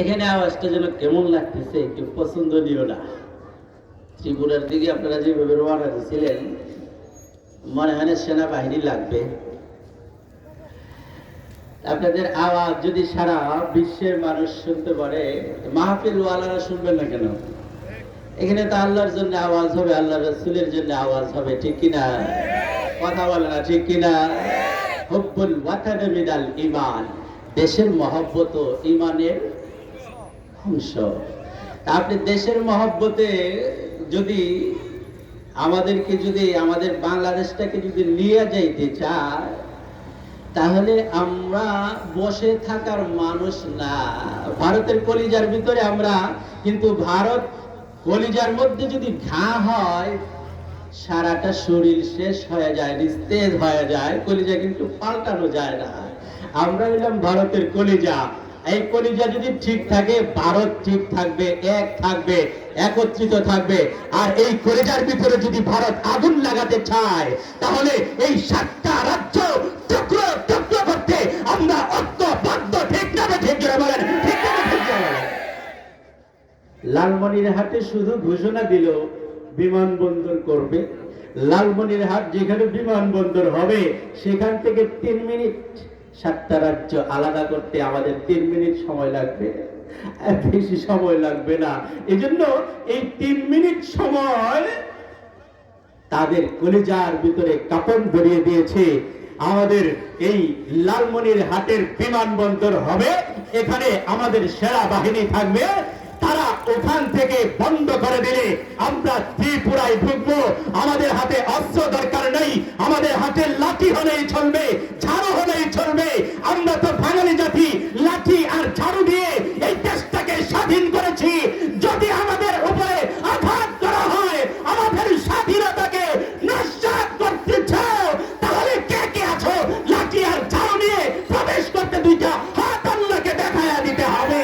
এখানে আওয়াজটা যেন কেমন লাগতেছে, একটু পছন্দনীয় না। ত্রিপুরার দিকে আপনারা যেভাবে রওনা দিয়েছিলেন, মনে হয় সেনাবাহিনী লাগবে। আপনাদের আওয়াজ যদি সারা বিশ্বের মানুষ শুনতে পারে মাহফিল ওয়ালারা শুনবেন না কেন? এখানে তো আল্লাহর জন্য আওয়াজ হবে আল্লাহ রসুলের জন্য আওয়াজ হবে, ঠিক কিনা? কথা বলে না, ঠিক কিনা? হুব্বুল ওয়াতানে মিনাল ইমান দেশের মহব্বত ইমানের অংশ। আপনি দেশের মহব্বতে যদি আমাদেরকে যদি, আমাদের বাংলাদেশটাকে যদি নিয়ে যাইতে চায়, তাহলে আমরা বসে থাকার মানুষ না। ভারতের কলিজার ভিতরে আমরা কিন্তু ভারত কলিজার মধ্যে যদি ঘা হয়, সারাটা শরীর শেষ হয়ে যায়, নিস্তেজ হয়ে যায়, কলিজা কিন্তু পাল্টানো যায় না। আমরা হইলাম ভারতের কলিজা। এই কলিজা যদি ঠিক থাকে, ভারত ঠিক থাকবে, এক থাকবে, একত্রিত থাকবে। আর এই কলিজার ভিতরে যদি ভারত আগুন লাগাতে চায়, তাহলে এই সাতটা রাজ্য করে বলেন শুধু ঘোষণা দিল বিমানবন্দর করবে। লালমনির হাট যেখানে বিমানবন্দর হবে, সেখান থেকে তিন মিনিট সাতটা রাজ্য আলাদা করতে আমাদের তিন মিনিট সময় লাগবে। বেশি সময় লাগবে না। এজন্য এই তিন মিনিট সময় তাদের কলিজার ভিতরে কাপড় ধরিয়ে দিয়েছে। আমাদের এই লালমনির হাটের বিমানবন্দর হবে। এখানে আমাদের সেরা বাহিনী থাকবে। তারা ওখান থেকে বন্ধ করে দিলে আমরা ত্রিপুরায় ঢুকবো। আমাদের হাতে অস্ত্র দরকার নেই। আমাদের হাতে লাঠি হলেই চলবে, ঝাড়ু হলেই চলবে। আমরা তো বাঙালি জাতি, লাঠি আর ঝাড়ু দিয়ে এই দেশটাকে স্বাধীন করেছি। যদি আমাদের উপরে আঘাত করা হয়, আমাদের স্বাধীনতাকে নস্বাত করতে চাও, তাহলে কে কে আছো? লাঠি আর ঝাড়ু নিয়ে প্রবেশ করতে দুইটা হাত আল্লাহকে দিতে হবে।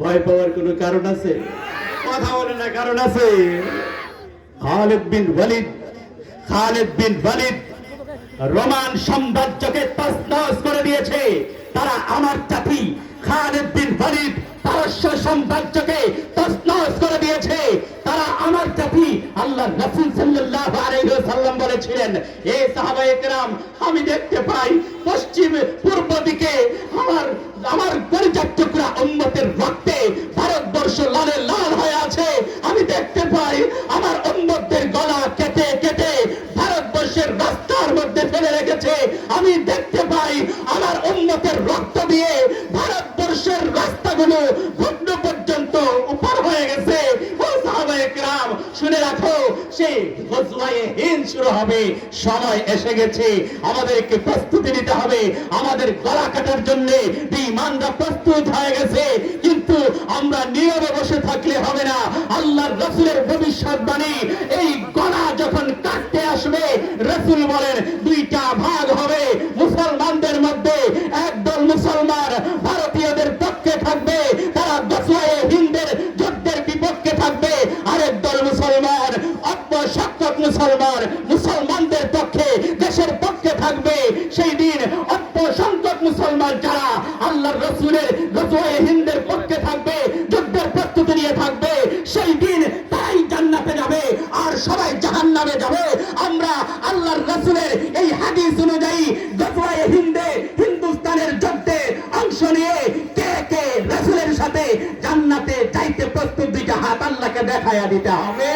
ভয় পাওয়ার কোনো কারণ আছে? কথা বলে না কারণ আছে? Khalid bin Walid, Khalid bin Walid Roman সাম্রাজ্যকে তছনছ করে দিয়েছে। তারা আমার জাতি, খালেদ বিন ওয়ালিদ পারস্য সাম্রাজ্যকে তছনছ করে দিয়েছে। তারা আমার জাতি, আল্লাহ রাসূল সাল্লাল্লাহু আলাইহি ওয়াসাল্লাম বলেছিলেন, এ সাহাবায়ে কেরাম আমি দেখতে পাই পশ্চিম পূর্ব দিকে আমার আমার পাই আমার উন্নতের রক্ত দিয়ে ভারতবর্ষের রাস্তাগুলো ঘুটনো পর্যন্ত উপর হয়ে গেছে। শুনে রাখো, সেই গজওয়ায়ে শুরু হবে। সময় এসে গেছে। আমাদেরকে প্রস্তুতি নিতে হবে। আমাদের গলা কাটার জন্য প্রস্তুত হয়ে গেছে। কিন্তু আমরা নীরবে বসে থাকলে হবে না। আল্লাহর রসুলের ভবিষ্যৎবাণী এই গলা যখন কাটতে আসবে, রসুল বলেন, দুইটা ভাগ মুসলমান, মুসলমানদের পক্ষে দেশের পক্ষে থাকবে। সেই দিন অল্প সংখ্যক মুসলমান যারা আল্লাহর রসুলের গজওয়ে হিন্দের পক্ষে থাকবে, যুদ্ধের প্রস্তুতি নিয়ে থাকবে, সেই দিন তাই জান্নাতে যাবে আর সবাই জাহান্নামে যাবে। আমরা আল্লাহর রসুলের এই হাদিস অনুযায়ী গজওয়ে হিন্দে, হিন্দুস্তানের যুদ্ধে অংশ নিয়ে কে কে রসুলের সাথে জান্নাতে যাইতে প্রস্তুত দুইটা হাত আল্লাহকে দেখাইয়া দিতে হবে।